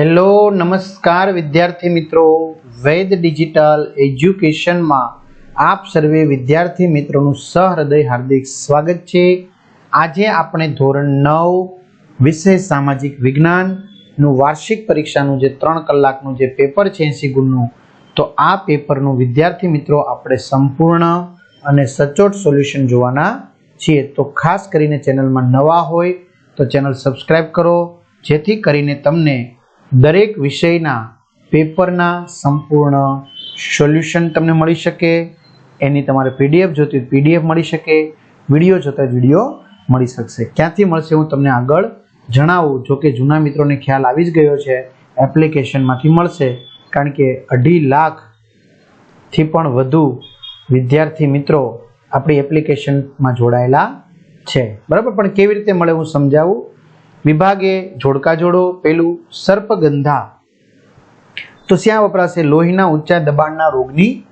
Hello, નમસ્કાર વિદ્યાર્થી મિત્રો. વૈદ ડિજિટલ એજ્યુકેશનમાં આપ સર્વે વિદ્યાર્થી મિત્રોનું સહૃદય, હાર્દિક સ્વાગત છે. આજે આપણે ધોરણ નવ, વિષય સામાજિક વિજ્ઞાનનું વાર્ષિક પરીક્ષાનું જે ત્રણ કલાકનું જે પેપર છે એંસી ગુણનું, તો આ પેપરનું વિદ્યાર્થી મિત્રો આપણે સંપૂર્ણ અને સચોટ સોલ્યુશન જોવાના છીએ. તો ખાસ કરીને ચેનલમાં નવા હોય તો ચેનલ સબસ્ક્રાઈબ કરો. જેથી કરીને તમને દરેક વિષયના પેપરના સંપૂર્ણ સોલ્યુશન તમને મળી શકે, એની તમારે પીડીએફ જોતી પીડીએફ મળી શકે, વીડિયો જોતા વીડિયો મળી શકશે. ક્યાંથી મળશે હું તમને આગળ જણાવું, જો કે જૂના મિત્રોને ખ્યાલ આવી જ ગયો છે, એપ્લિકેશનમાંથી મળશે, કારણ કે અઢી લાખથી પણ વધુ વિદ્યાર્થી મિત્રો આપણી એપ્લિકેશનમાં જોડાયેલા છે. બરાબર? પણ કેવી રીતે મળે હું સમજાવું? વિભાગે જોડકા જોડો, પેલું સર્પગંધા. તો શ્યાં વપરાશે લોહીના ઊંચા દબાણના રોગની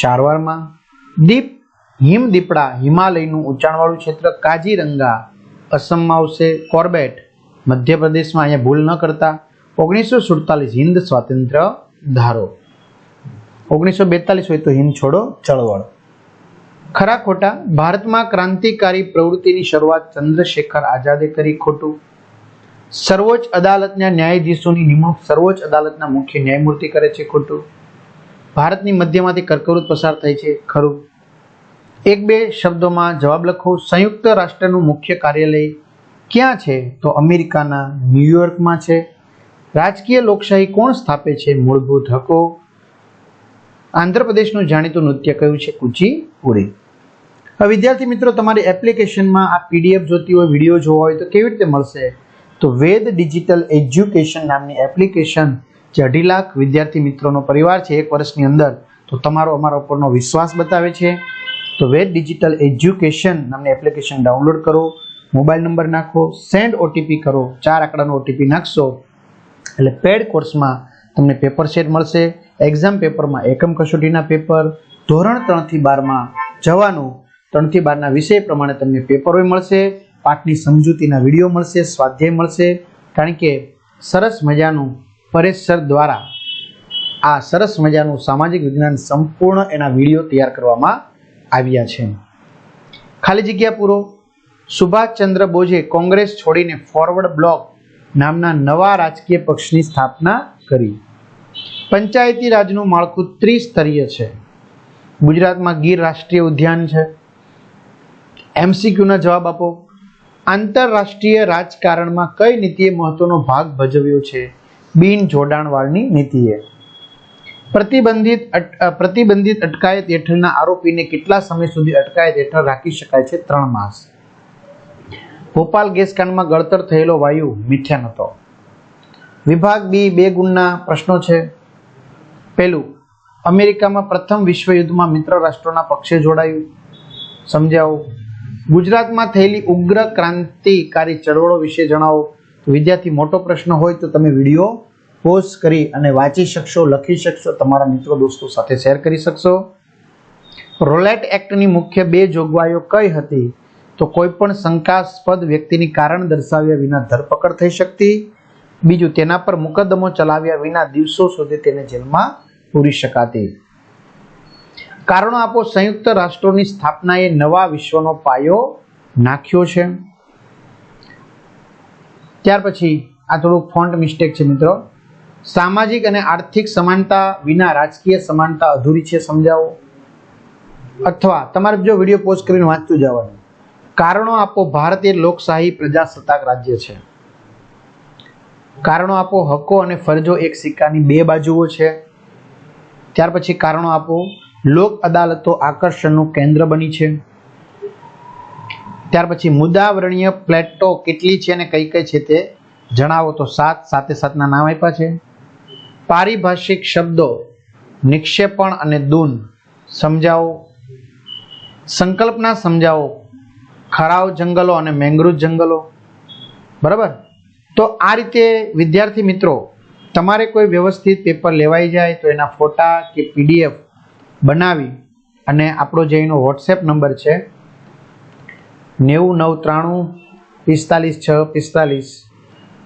સારવારમાં. દીપ હિમ દીપડા હિમાલયનું ઊંચાણવાળું ક્ષેત્ર કાજીરંગા. અસમમાં આવશે કોર્બેટ. મધ્યપ્રદેશમાં અહીંયા ભૂલ ન કરતા. ઓગણીસો સુડતાલીસ હિન્દ સ્વાતંત્ર્ય ધારો. ઓગણીસો બેતાલીસ હોય તો હિન્દ છોડો ચળવળ. ખરા ખોટા, ભારતમાં ક્રાંતિકારી પ્રવૃત્તિની શરૂઆત ચંદ્રશેખર આઝાદે કરી ખોટું. સર્વોચ્ચ અદાલતના ન્યાયાધીશોની નિમણૂક સર્વોચ્ચ અદાલતના મુખ્ય ન્યાયમૂર્તિ કરે છે ખોટું. ભારતની મધ્યમાંથી કર્કવૃત પસાર થાય છે ખરું. એક બે શબ્દોમાં જવાબ લખો. સંયુક્ત રાષ્ટ્રનું મુખ્ય કાર્યાલય ક્યાં છે? તો અમેરિકાના ન્યુયોર્કમાં છે. રાજકીય લોકશાહી કોણ સ્થાપે છે? મૂળભૂત હકો. આંધ્રપ્રદેશનું જાણીતું નૃત્ય કયું છે? કુચીપુરી હવે વિદ્યાર્થી મિત્રો, તમારી એપ્લિકેશનમાં આ પીડીએફ જોતી હોય, વીડિયો જોવા હોય તો કેવી રીતે મળશે? તો વેદ ડિજિટલ એજ્યુકેશન નામની એપ્લિકેશન જે અઢી લાખ વિદ્યાર્થી મિત્રોનો પરિવાર છે, એક વર્ષની અંદર, તો તમારો અમારા ઉપરનો વિશ્વાસ બતાવે છે. તો વેદ ડિજિટલ એજ્યુકેશન નામની એપ્લિકેશન ડાઉનલોડ કરો, મોબાઈલ નંબર નાખો, સેન્ડ ઓટીપી કરો, ચાર આંકડાનો ઓટીપી નાખશો, એટલે પેડ કોર્સમાં તમને પેપર સેટ મળશે. એક્ઝામ પેપરમાં એકમ કસોટીના પેપર, ધોરણ ત્રણથી બારમાં જવાનું, ત્રણથી બારના વિષય પ્રમાણે તમને પેપરો મળશે. પાઠની સમજૂતીના વીડિયો મળશે, સ્વાધ્યાય મળશે, કારણ કે સરસ મજાનું પરેશ સર દ્વારા આ સરસ મજાનું સામાજિક વિજ્ઞાન સંપૂર્ણ એના વીડિયો તૈયાર કરવામાં આવ્યા છે. ખાલી જગ્યા પૂરો. સુભાષચંદ્ર બોઝે કોંગ્રેસ છોડીને ફોરવર્ડ બ્લોક નામના નવા રાજકીય પક્ષની સ્થાપના કરી. પંચાયતી રાજનું માળખું ત્રિસ્તરીય છે. ગુજરાતમાં ગીર રાષ્ટ્રીય ઉદ્યાન છે. એમસીક્યુના જવાબ આપો. આંતરરાષ્ટ્રીય રાજકારણમાં કઈ નીતિએ મહત્વનો ભાગ ભજવ્યો છે? બિન જોડાણવાળની નીતિએ. પ્રતિબંધિત પ્રતિબંધિત અટકાયત હેઠળના આરોપીને કેટલા સમય સુધી અટકાયત હેઠળ રાખી શકાય છે? ત્રણ માસ. ભોપાલ ગેસ કાંડમાં ગળતર થયેલો વાયુ મીઠ્યા હતો વિભાગ બી બે ગુણના પ્રશ્નો છે. પહેલું, અમેરિકામાં પ્રથમ વિશ્વયુદ્ધમાં મિત્ર રાષ્ટ્રોના પક્ષે જોડાયું. સમજાવો ગુજરાતમાં થયેલી ઉગ્ર ક્રાંતિકારી ચળવળો વિશે જણાવો. વિદ્યાર્થી, મોટો પ્રશ્ન હોય તો તમે વીડિયો પોઝ કરી અને વાંચી શકશો, લખી શકશો, તમારા મિત્રો દોસ્તો સાથે શેર કરી શકશો. રોલેટ એક્ટની મુખ્ય બે જોગવાઈઓ કઈ હતી? તો કોઈ પણ શંકાસ્પદ વ્યક્તિની કારણ દર્શાવ્યા વિના ધરપકડ થઈ શકતી. બીજું, તેના પર મુકદ્દમો ચલાવ્યા વિના દિવસો સુધી તેને જેલમાં પૂરી શકાતી. કારણો આપો, સંયુક્ત રાષ્ટ્રોની સ્થાપનાએ નવા વિશ્વનો પાયો નાખ્યો છે. ત્યાર પછી આ થોડુંક ફોન્ટ મિસ્ટેક છે મિત્રો. સામાજિક અને આર્થિક સમાનતા વિના રાજકીય સમાનતા અધૂરી છે સમજાવો. અથવા તમારે જો વીડિયો પોસ્ટ કરીને વાંચતું જવાનું કારણો આપો ભારત એ લોકશાહી પ્રજાસત્તાક રાજ્ય છે. કારણો આપો, હકો અને ફરજો એક સિક્કાની બે બાજુઓ છે. ત્યાર પછી કારણો આપો લોક અદાલતો આકર્ષણનું કેન્દ્ર બની છે. ત્યાર પછી મુદ્દાવરણીય પ્લેટો કેટલી છે અને કઈ કઈ છે તે જણાવો તો સાત, સાતે સાતના નામ આપ્યા છે. પારિભાષિક શબ્દો, નિક્ષેપણ અને દૂન સમજાવો. સંકલ્પના સમજાવો. ખરાવ જંગલો અને મેંગ્રુવ જંગલો. બરાબર? તો આ રીતે વિદ્યાર્થી મિત્રો, તમારે કોઈ વ્યવસ્થિત પેપર લેવાઈ જાય તો એના ફોટા કે પીડીએફ બનાવી અને આપણો જે એનો વોટ્સએપ નંબર છે, નેવું નવ ત્રાણું પિસ્તાલીસ છ પિસ્તાલીસ,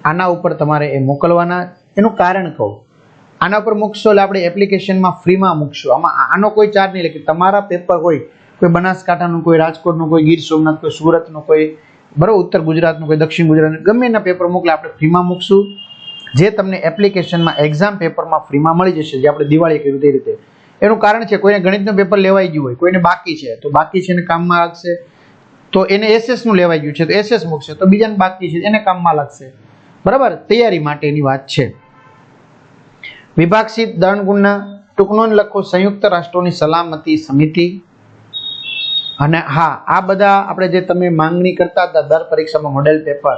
આના ઉપર તમારે એ મોકલવાના. એનું કારણ કહું, આના પર મૂકશો એટલે આપણે એપ્લિકેશનમાં ફ્રીમાં મૂકશું. આમાં આનો કોઈ ચાર્જ નહીં, એટલે તમારા પેપર હોય, કોઈ બનાસકાંઠાનું, કોઈ રાજકોટનું, કોઈ ગીર સોમનાથ, કોઈ સુરતનું, કોઈ બરાબર ઉત્તર ગુજરાતનું, કોઈ દક્ષિણ ગુજરાતનું, ગમે એના પેપર મોકલે, આપણે ફ્રીમાં મૂકશું. જે તમને એપ્લિકેશનમાં એક્ઝામ પેપરમાં ફ્રીમાં મળી જશે, જે આપણે દિવાળી કર્યું તે રીતે એનું કારણ છે કોઈને ગણિતનું પેપર લેવાઈ ગયું હોય, કોઈને બાકી છે, તો બાકી છે એને કામમાં લાગશે. તો એને એસએસનું લેવાઈ ગયું છે, તો એસએસ મૂકશે, તો બીજાને બાકી છે, એને કામમાં લાગશે. બરાબર? તૈયારી માટેની વાત છે. વિભાગશીત દળગુણના ટૂંકનોન લખો, સંયુક્ત રાષ્ટ્રોની સલામતી સમિતિ. અને હા, આ બધા આપણે જે તમે માંગણી કરતા હતા, દર પરીક્ષામાં મોડેલ પેપર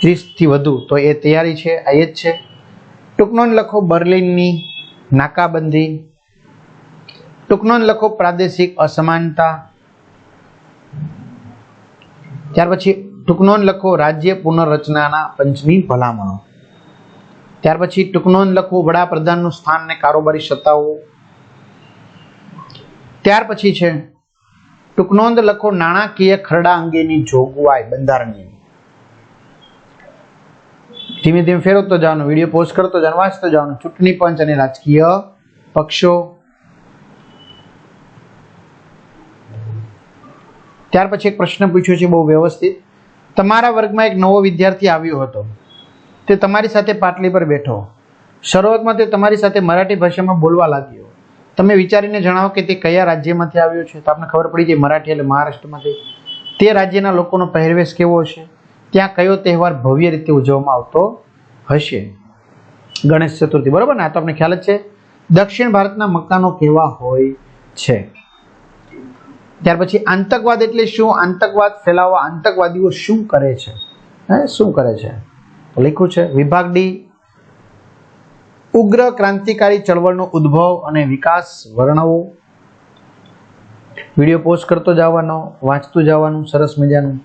ત્રીસથી વધુ, તો એ તૈયારી છે, આ એ જ છે. ટૂંકનોન લખો, બર્લિનની નાકાબંધી. ટૂંકનોન લખો પ્રાદેશિક અસમાનતા. ત્યાર પછી ટૂંકનો લખો રાજ્ય પુનઃરચનાના પંચમી ભલામણો. ત્યાર પછી ટૂંકનો લખો વડાપ્રધાનનું સ્થાન ને કારોબારી સત્તાઓ. ત્યાર પછી છે ટૂંકનોંધ લખો નાણાકીય ખરડા અંગેની જોગવાઈ બંધારણીય. ધીમે ધીમે ફેરવતો જવાનું, વીડિયો પોસ્ટ કરતો જવાનું, વાંચતો જવાનું, ચૂંટણી પંચ અને રાજકીય પક્ષો ત્યાર પછી એક પ્રશ્ન પૂછ્યો છે બહુ વ્યવસ્થિત. તમારા વર્ગમાં એક નવો વિદ્યાર્થી આવ્યો હતો. તે તમારી સાથે પાટલી પર બેઠો. શરૂઆતમાં તે તમારી સાથે મરાઠી ભાષામાં બોલવા લાગ્યો. તમે વિચારીને જણાવો કે તે કયા રાજ્યમાંથી આવ્યો છે? તો આપણને ખબર પડી જાય મરાઠી એટલે મહારાષ્ટ્રમાંથી. તે રાજ્યના લોકોનો પહેરવેશ કેવો હશે ત્યાં કયો તહેવાર ભવ્ય રીતે ઉજવવામાં આવતો હશે? ગણેશ ચતુર્થી. બરોબર ને? આ તો આપણે ખ્યાલ જ છે. દક્ષિણ ભારતના મકાનો કેવા હોય છે? ત્યાર પછી આતંકવાદ એટલે શું? આતંકવાદ ફેલાવવા આતંકવાદીઓ શું કરે છે? હે? શું કરે છે? લખ્યું છે, વિભાગ ડી, ઉગ્ર ક્રાંતિકારી ચળવળનો ઉદ્ભવ અને વિકાસ વર્ણવો. વીડિયો પોસ્ટ કરતો જવાનો, વાંચતું જવાનું, સરસ મજાનું.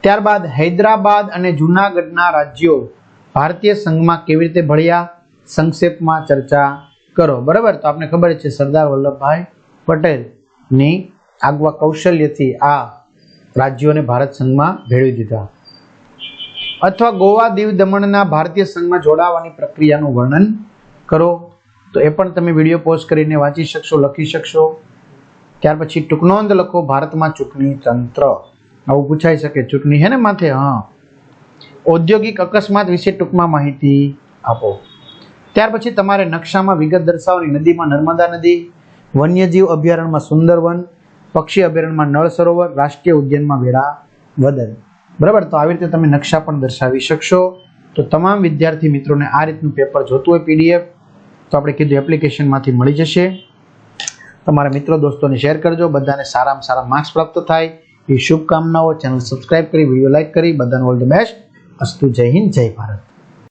ત્યારબાદ હૈદરાબાદ અને જૂનાગઢના રાજ્યો ભારતીય સંઘમાં કેવી રીતે ભળ્યા? સંક્ષેપમાં ચર્ચા કરો. બરાબર? તો આપને ખબર છે, સરદાર વલ્લભભાઈ પટેલની આગવા કૌશલ્યથી આ રાજ્યોને ભારત સંઘમાં ભેળવી દીધા. અથવા ગોવા દીવ દમણના ભારતીય સંઘમાં જોડાવાની પ્રક્રિયાનું વર્ણન કરો. તો એ પણ તમે વીડિયો પોસ્ટ કરીને વાંચી શકશો, લખી શકશો. ત્યાર પછી ટૂંકનોંધ લખો, ભારતમાં ચૂંટણી તંત્ર. આવું પૂછાઈ શકે, ચૂંટણી હે ને માથે? હા. ઔદ્યોગિક અકસ્માત વિશે ટૂંકમાં માહિતી આપો. ત્યાર પછી તમારે નકશામાં વિગત દર્શાવવાની નદીમાં નર્મદા નદી, વન્યજીવ અભયારણ્યમાં સુંદરવન પક્ષી અભયારણ્યમાં નળ સરોવર, રાષ્ટ્રીય ઉદ્યાનમાં વેળા વદર બરાબર? તો આવી રીતે તમે નકશા પણ દર્શાવી શકશો. તો તમામ વિદ્યાર્થી મિત્રોને આ રીતનું પેપર જોતું હોય પીડીએફ, તો આપણે કીધું એપ્લિકેશનમાંથી મળી જશે. તમારા મિત્રો દોસ્તોને શેર કરજો. બધાને સારામાં સારા માર્ક્સ પ્રાપ્ત થાય. એ શુભકામનાઓ. ચેનલ સબસ્ક્રાઇબ કરી, વીડિયો લાઇક કરી. બધાને ઓલ ધ બેસ્ટ. અસ્તુ જય હિન્દ, જય ભારત.